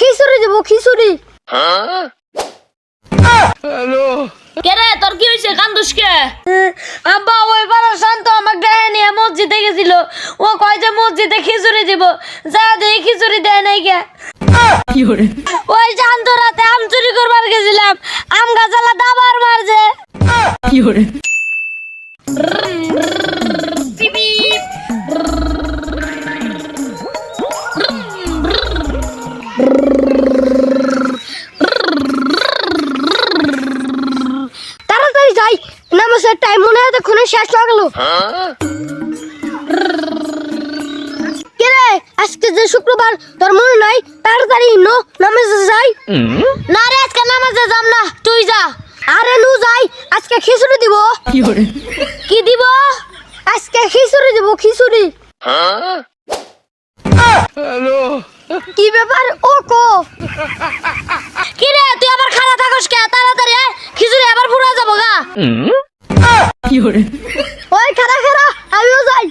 খিচুড়ি দেবো খিচুড়ি। কেরে তোর কি হয়েছে কান্দুস কে? আব্বা ওই বড় শান্ত আমাকে দেয় নিয়ে মসজিদে গেছিল। ও কয় যে মসজিদে খিচুড়ি দিব যা দিয়ে খিচুড়ি দেয় নাই কে। ওই শান্ত রাতে আম চুরি করবার গেছিলাম আম গাছালা দাবার মারছে। তাড়াতাড়ি কেরে আজকে যে শুক্রবার তোর মনে নাই? তাড়াতাড়ি নো নামাজে যাই। না রে আজকে নামাজে যাম না তুই যা। আরে নু যাই আজকে খিচুড়ি দিব। কি দিব? আজকে খিচুড়ি দিব খিচুড়ি। কি ব্যাপার? ও কি। খারা খারা আমিও যাই।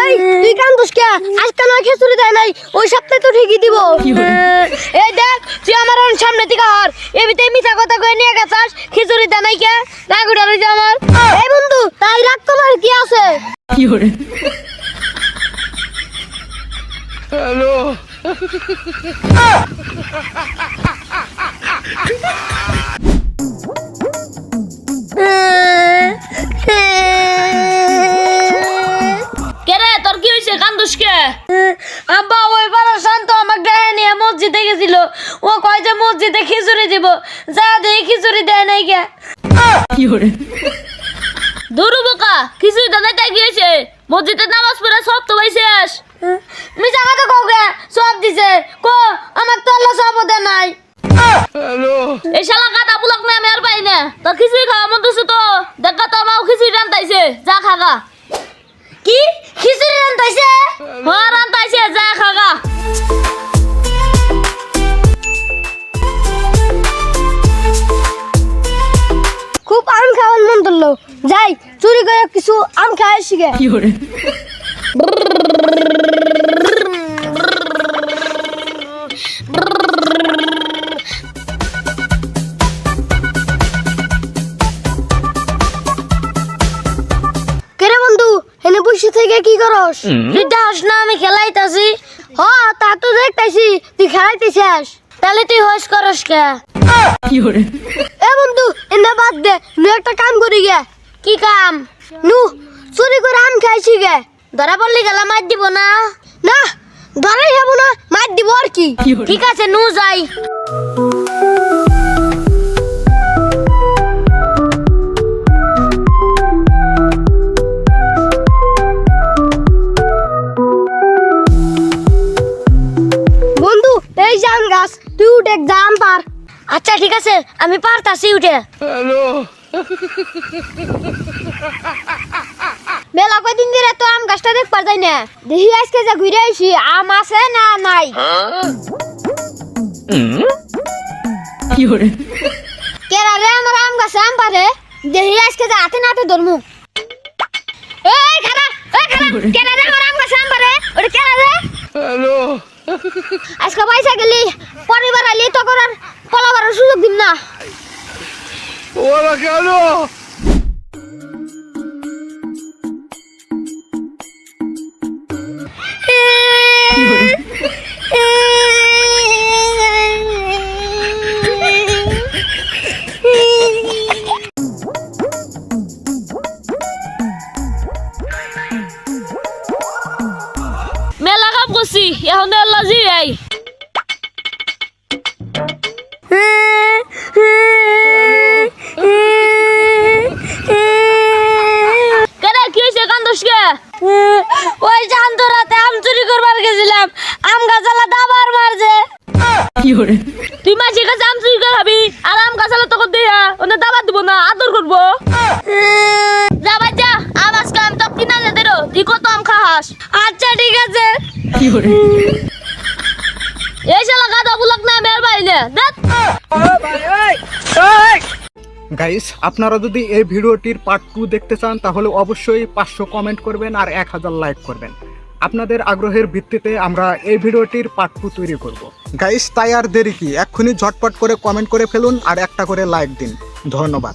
এই তুই কান্দুস কে? আজকে না খিচুড়ি দেয় নাই ওই সপ্তাহে তো ঠিকই দিব। এই দেখ তুই আমার সামনে থেকে হর। মিথ্যা কথা কয়ে নিয়ে গেছাস খিচুড়ি দেয় নাই কে? আমার। এই বন্ধু তাই রাগ তোমার কি আছে? কেরে তোর কি হয়েছে কান্দুস আব্বা ওই বড় শান্ত আমাকে দেয় নিয়ে মসজিদে গেছিল। ও কয় যে মসজিদে খিচুড়ি দিব। যা দিয়ে খিচুড়ি দেয় নাই কে দুরু বোকা কিছুই তো দেখাই গিয়েছে মসজিদে নামাজ পড়ে সব তো ভাই শেষ মিছা কথা কও কে সব দিছে কো আমার তো আল্লাহ সব দেয় নাই এই শালা কাটা বুলাক না আমি আর পাই না তোর খিচুড়ি খাওয়া মন দিছে তো দেখা তো আমার খিচুড়ি রান্তাইছে যা খাগা। কি? খিচুড়ি রান্তাইছে হ্যাঁ রান্তাইছে যা খাগা। খুব আম খাওয়ার মন ধরলো। যাই চুরি করে কিছু আম খাওয়াই শিখে কি করস? তুই যাস না আমি খেলাইতাছি। হ তা তো দেখতাছি তুই খেলাইতেছিস তাহলে তুই হোস করস কে? এ বন্ধু এনে বাদ দে নু একটা কাম করি গে। কি কাম? নু চুরি করে আম খাইছি গে। ধরা পড়লি গেলা মার দিব না? না ধরাই হব না মার দিব আর কি। ঠিক আছে নু যাই। উঠে জাম পার আচ্ছা ঠিক আছে আমি পারতাছি উঠে মেলা কয়দিন ধরে তো আম গাছটা দেখবার যাই না দেখি আজকে যা ঘুরে আইছি আম আছে না নাই কেরা রে আমার আম গাছে আম পারে দেখি আজকে যা হাতে নাতে ধরমু এই খারা এই খারা কেরা রে আমার আম গাছে আম পারে ওরে কেরা রে আজকে পয়সা গেলি পরিবার এখন আল্লাহ জি এই কেরে কি হয়েছে কান্দুস কে ওই শান্ত রাতে আম চুরি করবার গেছিলাম আম গাছালা দাবার মারছে তুই মাঝে কাছে আম চুরি করে খাবি আর আম গাছালে তোকে দেয়া ওনে দাবা দিব না আদর করব যা যা আম আজকে আমি তো কিনা দেরো তুই কত আম খাস আচ্ছা ঠিক আছে। এই শালা গাদা বুলাক না মেয়ের বাইনে গাইস আপনারা যদি এই ভিডিওটির পার্ট টু দেখতে চান তাহলে অবশ্যই পাঁচশো কমেন্ট করবেন আর এক হাজার লাইক করবেন। আপনাদের আগ্রহের ভিত্তিতে আমরা এই ভিডিওটির পার্ট টু তৈরি করব। গাইস তাই আর দেরি কি? এক্ষুনি ঝটপট করে কমেন্ট করে ফেলুন আর একটা করে লাইক দিন। ধন্যবাদ।